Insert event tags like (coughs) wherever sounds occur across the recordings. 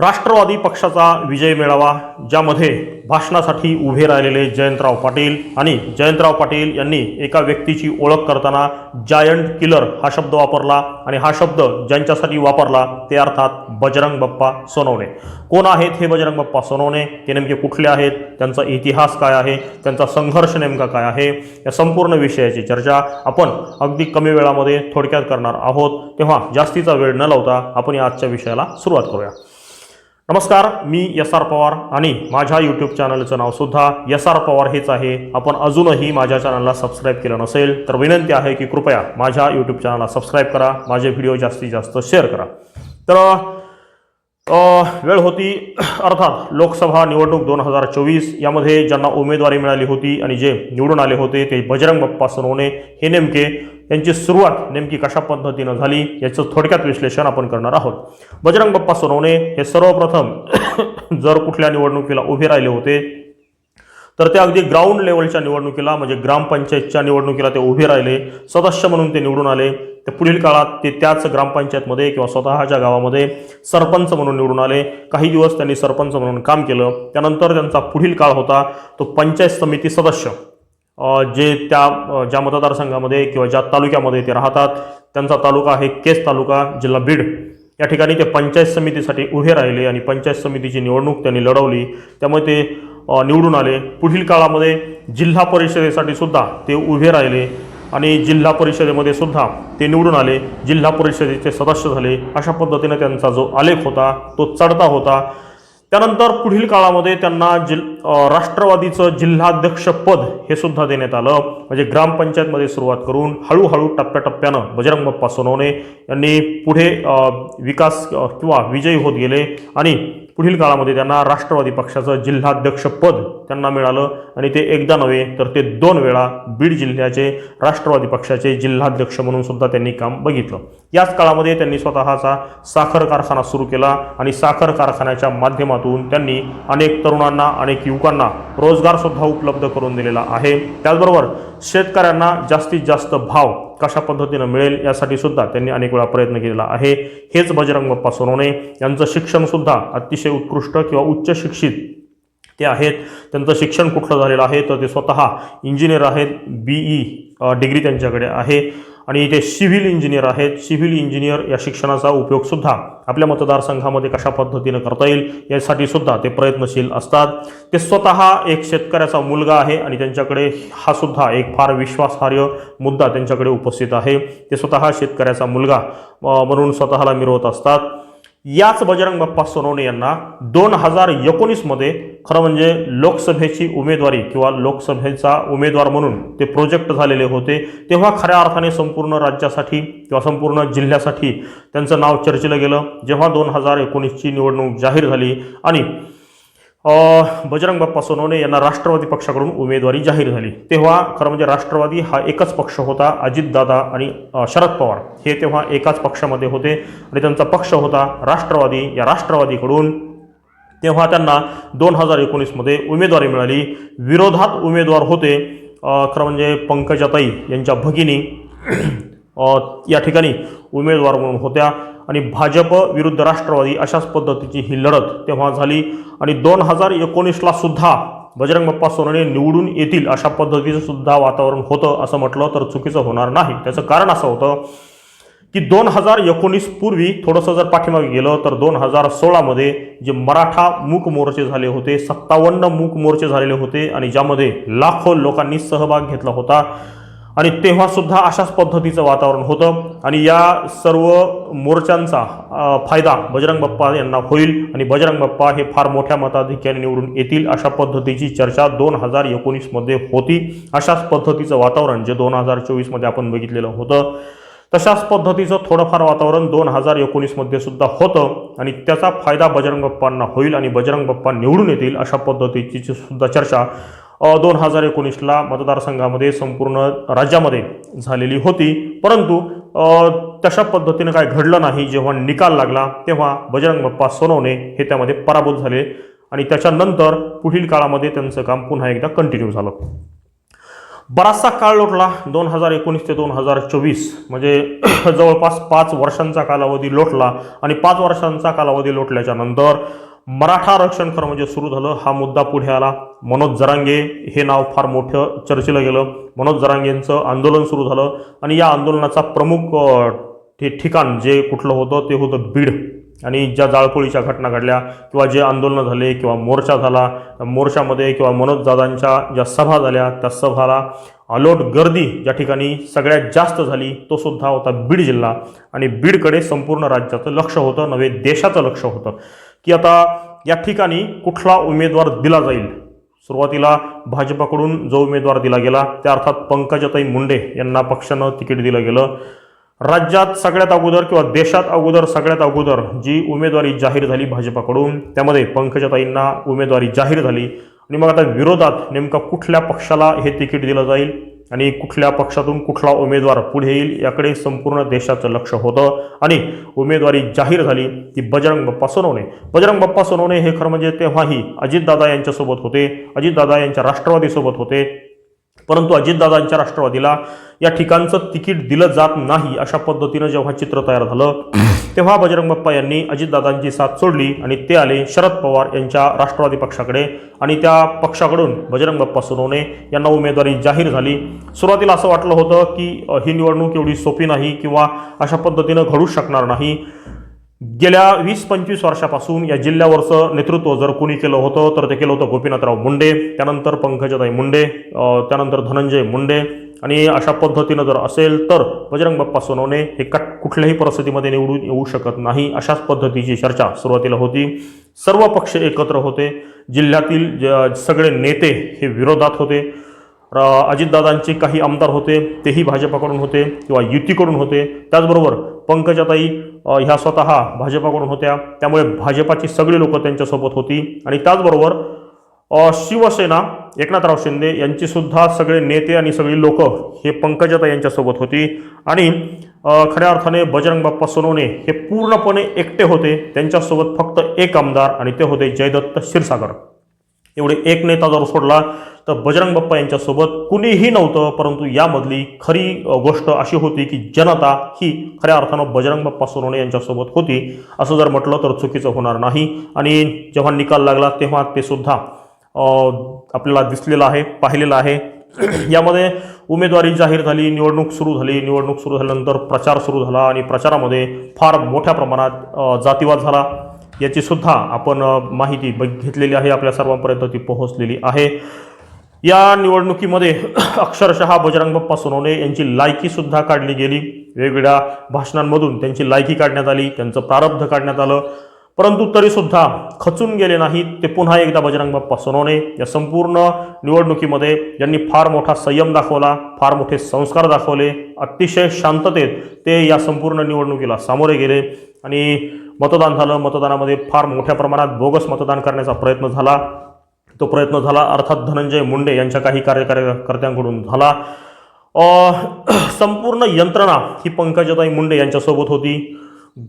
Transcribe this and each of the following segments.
राष्ट्रवादी पक्षाचा विजय मेळावा ज्यामध्ये भाषणासाठी उभे राहिलेले जयंतराव पाटील आणि जयंतराव पाटील यांनी एका व्यक्तीची ओळख करताना जायंट किलर हा शब्द वापरला आणि हा शब्द ज्यांच्यासाठी वापरला ते अर्थात बजरंग बाप्पा सोनवणे. कोण आहेत हे बजरंग बाप्पा सोनवणे? ते नेमके कुठले आहेत? त्यांचा इतिहास काय आहे? त्यांचा संघर्ष नेमका काय आहे? या संपूर्ण विषयाची चर्चा आपण अगदी कमी वेळामध्ये थोडक्यात करणार आहोत. तेव्हा जास्तीचा वेळ न लावता आपण या आजच्या विषयाला सुरुवात करूया. नमस्कार मी एस आर पवार आणि माझ्या यूट्यूब चॅनलचं नावसुद्धा एस आर पवार हेच आहे. आपण अजूनही माझ्या चॅनलला सबस्क्राईब केलं नसेल तर विनंती आहे की कृपया माझ्या यूट्यूब चॅनलला सबस्क्राईब करा माझे व्हिडिओ जास्तीत जास्त शेअर करा. तर वेळ होती अर्थात लोकसभा निवडणूक दोन हजार चोवीस यामध्ये ज्यांना उमेदवारी मिळाली होती आणि जे निवडून आले होते ते बजरंग बाप्पा सोनवणे हे नेमके यांची सुरुवात नेमकी कशा पद्धतीनं झाली याचं थोडक्यात विश्लेषण आपण करणार आहोत. बजरंग बाप्पा सोनवणे हे सर्वप्रथम (coughs) जर कुठल्या निवडणुकीला उभे राहिले होते तर ते अगदी ग्राउंड लेवलच्या निवडणुकीला म्हणजे ग्रामपंचायतच्या निवडणुकीला ते उभे राहिले. सदस्य म्हणून ते निवडून आले. ते पुढील काळात ते त्याच ग्रामपंचायतमध्ये किंवा स्वतःच्या गावामध्ये सरपंच म्हणून निवडून आले. काही दिवस त्यांनी सरपंच म्हणून काम केलं. त्यानंतर त्यांचा पुढील काळ होता. तो पंचायत समिती सदस्य. जे त्या ज्या मतदारसंघामध्ये किंवा ज्या तालुक्यामध्ये ते राहतात त्यांचा तालुका आहे केस तालुका जिल्हा बीड. या ठिकाणी ते पंचायत समितीसाठी उभे राहिले आणि पंचायत समितीची निवडणूक त्यांनी लढवली. त्यामुळे ते निवडून आले. पुढील काळामध्ये जिल्हा परिषदेसाठी सुद्धा ते उभे राहिले आणि जिल्हा परिषदेमध्ये सुद्धा ते निवडून आले. जिल्हा परिषदेचे सदस्य झाले. अशा पद्धतीने त्यांचा जो आलेख होता तो चढता होता. त्यानंतर पुढील काळामध्ये त्यांना जिल राष्ट्रवादीचं जिल्हाध्यक्षपद हे सुद्धा देण्यात आलं. म्हणजे ग्रामपंचायतमध्ये सुरुवात करून हळूहळू टप्प्याटप्प्यानं बजरंग बाप्पा सोनवणे यांनी पुढे विकास किंवा विजयी होत गेले. आणि पुढील काळामध्ये त्यांना राष्ट्रवादी पक्षाचं जिल्हाध्यक्षपद त्यांना मिळालं. आणि ते एकदा नव्हे तर ते दोन वेळा बीड जिल्ह्याचे राष्ट्रवादी पक्षाचे जिल्हाध्यक्ष म्हणून सुद्धा त्यांनी काम बघितलं. याच काळामध्ये त्यांनी स्वतःचा साखर कारखाना सुरू केला आणि साखर कारखान्याच्या माध्यमातून त्यांनी अनेक तरुणांना अनेक युवकांना रोजगारसुद्धा उपलब्ध करून दिलेला आहे. त्याचबरोबर शेतकऱ्यांना जास्तीत जास्त भाव कशा पद्धतीनं मिळेल यासाठी सुद्धा त्यांनी अनेक वेळा प्रयत्न केलेला आहे. हेच बजरंग बाप्पा सोनवणे यांचं शिक्षणसुद्धा अतिशय उत्कृष्ट किंवा उच्च शिक्षित ते आहेत. त्यांचं शिक्षण कुठलं झालेलं आहे? तर ते स्वतः इंजिनियर आहेत बी ई डिग्री त्यांच्याकडे आहे. आणि ते सिव्हिल इंजिनियर आहेत. सिव्हिल इंजिनियर या शिक्षणाचा उपयोगसुद्धा आपल्या मतदारसंघामध्ये कशा पद्धतीनं करता येईल यासाठी सुद्धा ते प्रयत्नशील असतात. ते स्वतः एक शेतकऱ्याचा मुलगा आहे आणि त्यांच्याकडे हा सुद्धा एक फार विश्वासार्ह मुद्दा त्यांच्याकडे उपस्थित आहे. ते स्वतः शेतकऱ्याचा मुलगा म्हणून स्वतःला मिरवत असतात. याच बजरंग बाप्पा सोनवणे यांना दोन हजार एकोणीसमध्ये खरं म्हणजे लोकसभेची उमेदवारी किंवा लोकसभेचा उमेदवार म्हणून ते प्रोजेक्ट झालेले होते. तेव्हा खऱ्या अर्थाने संपूर्ण राज्यासाठी किंवा संपूर्ण जिल्ह्यासाठी त्यांचं नाव चर्चेलं गेलं. जेव्हा दोन हजार एकोणीसची निवडणूक जाहीर झाली आणि बजरंग बाप्पा सोनवणे यांना राष्ट्रवादी पक्षाकडून उमेदवारी जाहीर झाली. तेव्हा खरं म्हणजे राष्ट्रवादी हा एकच पक्ष होता अजितदादा आणि शरद पवार. हे तेव्हा एकाच पक्षामध्ये होते आणि त्यांचा पक्ष होता राष्ट्रवादी. या राष्ट्रवादीकडून तेव्हा त्यांना दोन हजार एकोणीसमध्ये उमेदवारी मिळाली. विरोधात उमेदवार होते खरं म्हणजे पंकजाताई यांच्या भगिनी. या ठिकाणी उमेदवार म्हणून होत्या. आणि भाजप विरुद्ध राष्ट्रवादी अशाच पद्धतीची ही लढत तेव्हा झाली. आणि दोन हजार एकोणीसला सुद्धा बजरंग बाप्पा सोनवणे निवडून येतील अशा पद्धतीचं सुद्धा वातावरण होतं असं म्हटलं तर चुकीचं होणार नाही. त्याचं कारण असं होतं की दोन हजार एकोणीस पूर्वी थोडंसं जर पाठीमागे गेलं तर दोन हजार सोळामध्ये जे मराठा मूक मोर्चे झाले होते सत्तावन्न मूक मोर्चे झालेले होते आणि ज्यामध्ये लाखो लोकांनी सहभाग घेतला होता आणि तेव्हासुद्धा अशाच पद्धतीचं वातावरण होतं. आणि या सर्व मोर्चांचा फायदा बजरंग बाप्पा यांना होईल. आणि बजरंग बाप्पा हे फार मोठ्या मताधिक्याने निवडून येतील अशा पद्धतीची चर्चा दोन हजार एकोणीसमध्ये होती. अशाच पद्धतीचं वातावरण जे दोन हजार चोवीसमध्ये आपण बघितलेलं होतं. तशाच पद्धतीचं थोडंफार वातावरण दोन हजार एकोणीसमध्ये सुद्धा होतं. आणि त्याचा फायदा बजरंग बाप्पांना होईल आणि बजरंग बाप्पा निवडून येतील अशा पद्धतीची सुद्धा चर्चा. दोन हजार एकोणीसला मतदारसंघामध्ये संपूर्ण राज्यामध्ये झालेली होती. परंतु तशा पद्धतीनं काय घडलं नाही जेव्हा निकाल लागला तेव्हा बजरंग बाप्पा सोनवणे हे त्यामध्ये पराभूत झाले आणि त्याच्यानंतर पुढील काळामध्ये त्यांचं काम पुन्हा एकदा कंटिन्यू झालं. बराचसा काळ लोटला. दोन हजार एकोणीस ते दोन हजार चोवीस म्हणजे (clears throat) जवळपास पाच वर्षांचा कालावधी लोटला आणि पाच वर्षांचा कालावधी लोटल्याच्या नंतर मराठा आरक्षण खरं म्हणजे सुरू झालं. हा मुद्दा पुढे आला. मनोज जरांगे हे नाव फार मोठं चर्चेला गेलं. मनोज जरांगेंचं आंदोलन सुरू झालं आणि या आंदोलनाचा प्रमुख ते ठिकाण जे कुठलं होतं ते होतं बीड. आणि ज्या जाळपोळीच्या घटना घडल्या किंवा जे आंदोलनं झाले किंवा मोर्चा झाला त्या मोर्चामध्ये किंवा मनोज दादांच्या ज्या सभा झाल्या त्या सभाला अलोट गर्दी ज्या ठिकाणी सगळ्यात जास्त झाली तो सुद्धा होता बीड जिल्हा. आणि बीडकडे संपूर्ण राज्याचं लक्ष होतं नव्हे देशाचं लक्ष होतं. की आता या ठिकाणी कुठला उमेदवार दिला जाईल? सुरुवातीला भाजपाकडून जो उमेदवार दिला गेला त्या अर्थात पंकजाताई मुंडे यांना पक्षानं तिकीट दिलं गेलं. राज्यात सगळ्यात अगोदर किंवा देशात अगोदर सगळ्यात अगोदर जी उमेदवारी जाहीर झाली भाजपाकडून त्यामध्ये पंकजाताईंना उमेदवारी जाहीर झाली. आणि मग आता विरोधात नेमका कुठल्या पक्षाला हे तिकीट दिलं जाईल? आणि कुठल्या पक्षातून कुठला उमेदवार पुढे येईल याकडे संपूर्ण देशाचं लक्ष होतं. आणि उमेदवारी जाहीर झाली ती बजरंग बाप्पा सोनवणे. बजरंग बाप्पा सोनवणे हे खरं म्हणजे तेव्हाही अजितदादा यांच्यासोबत होते. अजितदादा यांच्या राष्ट्रवादीसोबत होते. परंतु अजितदादांच्या राष्ट्रवादीला या ठिकाणचं तिकीट दिलं जात नाही अशा पद्धतीनं जेव्हा चित्र तयार झालं (clears throat) तेव्हा बजरंग बाप्पा यांनी अजितदादांची साथ सोडली आणि ते आले शरद पवार यांच्या राष्ट्रवादी पक्षाकडे. आणि त्या पक्षाकडून बजरंग बाप्पा सोनवणे यांना उमेदवारी जाहीर झाली. सुरुवातीला असं वाटलं होतं की ही निवडणूक एवढी सोपी नाही किंवा अशा पद्धतीनं घडूच शकणार नाही. गेल्या वीस पंचवीस वर्षापासून या जिल्ह्यावरचं नेतृत्व जर कोणी केलं होतं तर ते केलं होतं गोपीनाथराव मुंडे त्यानंतर पंकजाताई मुंडे त्यानंतर धनंजय मुंडे. आणि अशा पद्धतीनं जर असेल तर बजरंग बाप्पा सोनवणे हे कट कुठल्याही परिस्थितीमध्ये निवडून येऊ शकत नाही अशाच पद्धतीची चर्चा सुरुवातीला होती. सर्व पक्ष एकत्र होते. जिल्ह्यातील ज- सगळे नेते हे विरोधात होते. अजितदादांचे काही आमदार होते तेही भाजपाकडून होते किंवा युतीकडून होते. त्याचबरोबर पंकजाताई ह्या स्वतः भाजपाकडून होत्या. त्यामुळे भाजपाची सगळी लोकं त्यांच्यासोबत होती. आणि त्याचबरोबर शिवसेना एकनाथराव शिंदे यांची सुद्धा सगळे नेते आणि सगळी लोक हे पंकजाताई यांच्यासोबत होती. आणि खऱ्या अर्थाने बजरंग बाप्पा सोनवणे हे पूर्णपणे एकटे होते. त्यांच्यासोबत फक्त एक आमदार आणि ते होते जयदत्त क्षीरसागर. एवढे एक नेता जर सोडला तर बजरंग बाप्पा यांच्यासोबत कुणीही नव्हतं परंतु यामधली खरी गोष्ट अशी होती की जनता ही खऱ्या अर्थानं बजरंग बाप्पा सोनवणे यांच्यासोबत होती. असं जर म्हटलं तर चुकीचं होणार नाही. आणि जेव्हा निकाल लागला तेव्हा ते सुद्धा आपल्याला दिसलेलं आहे पाहिलेलं आहे. (clears throat) यामध्ये उमेदवारी जाहीर झाली निवडणूक सुरू झाली. निवडणूक सुरू झाल्यानंतर प्रचार सुरू झाला आणि प्रचारामध्ये फार मोठ्या प्रमाणात जातीवाद झाला. याची सुद्धा आपण माहिती बघ घेतलेली आहे. आपल्या सर्वांपर्यंत ती पोहोचलेली आहे. या निवडणुकीमध्ये (clears throat) अक्षरशः बजरंग बाप्पा सोनवणे यांची लायकीसुद्धा काढली गेली. वेगवेगळ्या भाषणांमधून त्यांची लायकी काढण्यात आली. त्यांचं प्रारब्ध काढण्यात आलं. परंतु तरीसुद्धा खचून गेले नाहीत. ते पुन्हा एकदा बजरंग बाप्पा सोनवणे या संपूर्ण निवडणुकीमध्ये यांनी फार मोठा संयम दाखवला फार मोठे संस्कार दाखवले अतिशय शांततेत ते या संपूर्ण निवडणुकीला सामोरे गेले आणि मतदान झालं. मतदानामध्ये फार मोठ्या प्रमाणात बोगस मतदान करण्याचा प्रयत्न झाला. तो प्रयत्न झाला अर्थात धनंजय मुंडे यांच्या काही कार्यकर्त्यांकडून झाला. संपूर्ण यंत्रणा ही पंकजाताई मुंडे यांच्यासोबत होती.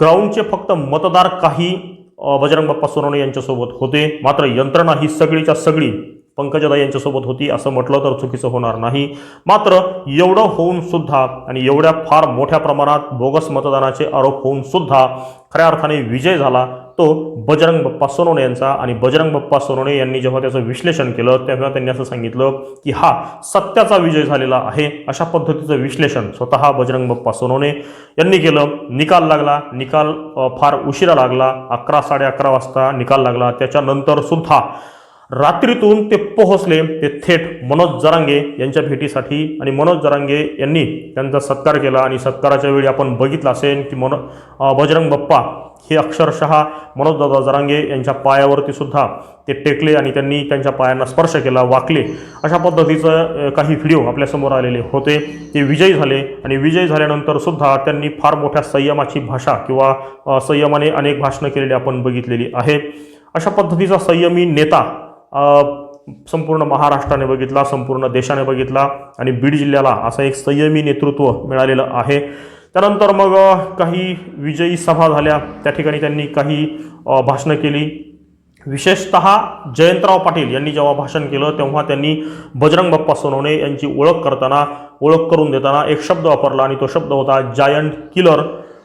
ग्राउंडचे फक्त मतदार काही बजरंग बाप्पा सोनवणे यांच्यासोबत होते. मात्र यंत्रणा ही सगळीच्या सगळी पंकजादा यांच्यासोबत होती असं म्हटलं तर चुकीचं होणार नाही. मात्र एवढं होऊन सुद्धा आणि एवढ्या फार मोठ्या प्रमाणात बोगस मतदानाचे आरोप होऊन सुद्धा खऱ्या अर्थाने विजय झाला. तो बजरंग बाप्पा सोनवणे यांचा. आणि बजरंग बाप्पा सोनवणे यांनी जेव्हा त्याचं विश्लेषण केलं तेव्हा त्यांनी असं सांगितलं की हा सत्याचा विजय झालेला आहे. अशा पद्धतीचं विश्लेषण स्वतः बजरंग बाप्पा सोनवणे यांनी केलं. निकाल लागला. निकाल फार उशिरा लागला. अकरा साडे अकरा वाजता निकाल लागला. त्याच्यानंतर सुद्धा रात्रीतून ते पोहोचले. ते थेट मनोज जरांगे यांच्या भेटीसाठी. आणि मनोज जरांगे यांनी त्यांचा सत्कार केला. आणि सत्काराच्या वेळी आपण बघितलं असेल की मनो बजरंग बाप्पा हे अक्षरशः मनोजदादा जरांगे यांच्या पायावरती सुद्धा ते टेकले आणि त्यांनी त्यांच्या पायांना स्पर्श केला वाकले. अशा पद्धतीचं काही व्हिडिओ आपल्यासमोर आलेले होते. ते विजयी झाले आणि विजयी झाल्यानंतर सुद्धा त्यांनी फार मोठ्या संयमाची भाषा किंवा संयमाने अनेक भाषणं केलेली आपण बघितलेली आहे. अशा पद्धतीचा संयमी नेता संपूर्ण महाराष्ट्राने बघितला संपूर्ण देशाने बघितला आणि बीड जिल्ह्याला असं एक संयमी नेतृत्व मिळालेलं आहे. त्यानंतर मग काही विजयी सभा झाल्या. त्या ठिकाणी त्यांनी काही भाषणं केली. विशेषत जयंतराव पाटील यांनी जेव्हा भाषण केलं तेव्हा त्यांनी बजरंग बाप्पा सोनवणे यांची ओळख करताना ओळख करून देताना एक शब्द वापरला आणि तो शब्द होता जायंट किलर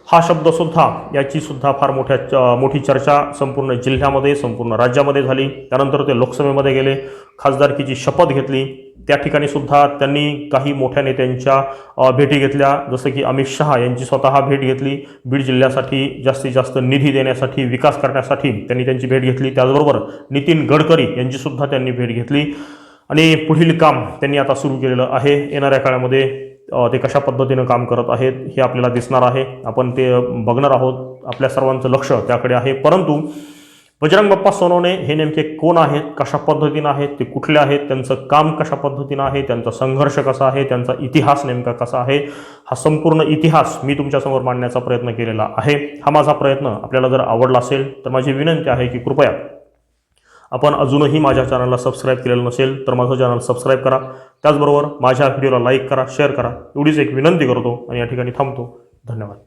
हा शब्दसुद्धा याची सुद्धा फार मोठ्या च- मोठी चर्चा संपूर्ण जिल्ह्यामध्ये संपूर्ण राज्यामध्ये झाली. त्यानंतर ते लोकसभेमध्ये गेले. खासदारकीची शपथ घेतली. त्या ठिकाणी सुद्धा त्यांनी काही मोठ्या नेत्यांच्या भेटी घेतल्या. जसं की अमित शहा यांची स्वतः भेट घेतली. बीड जिल्ह्यासाठी जास्तीत जास्त निधी देण्यासाठी विकास करण्यासाठी त्यांनी त्यांची भेट घेतली. त्याचबरोबर नितीन गडकरी यांची सुद्धा त्यांनी भेट घेतली. आणि पुढील काम त्यांनी आता सुरू केलेलं आहे. येणाऱ्या काळामध्ये ते कशा पद्धतीनं काम करत आहेत हे आपल्याला दिसणार आहे. आपण ते बघणार आहोत. आपल्या सर्वांचं लक्ष त्याकडे आहे. परंतु बजरंग बाप्पा सोनवणे हे नेमके कोण आहेत? कशा पद्धतीनं आहेत? ते कुठले आहेत? त्यांचं काम कशा पद्धतीनं आहे? त्यांचा संघर्ष कसा आहे? त्यांचा इतिहास नेमका कसा आहे? हा संपूर्ण इतिहास मी तुमच्यासमोर मांडण्याचा प्रयत्न केलेला आहे. हा माझा प्रयत्न आपल्याला जर आवडला असेल तर माझी विनंती आहे की कृपया आपण अजूनही माझ्या चॅनलला सबस्क्राईब केलेलं नसेल तर माझं चॅनल सबस्क्राईब करा. त्याचबरोबर माझ्या व्हिडिओला लाईक करा शेअर करा. एवढीच एक विनंती करतो आणि या ठिकाणी थांबतो. धन्यवाद.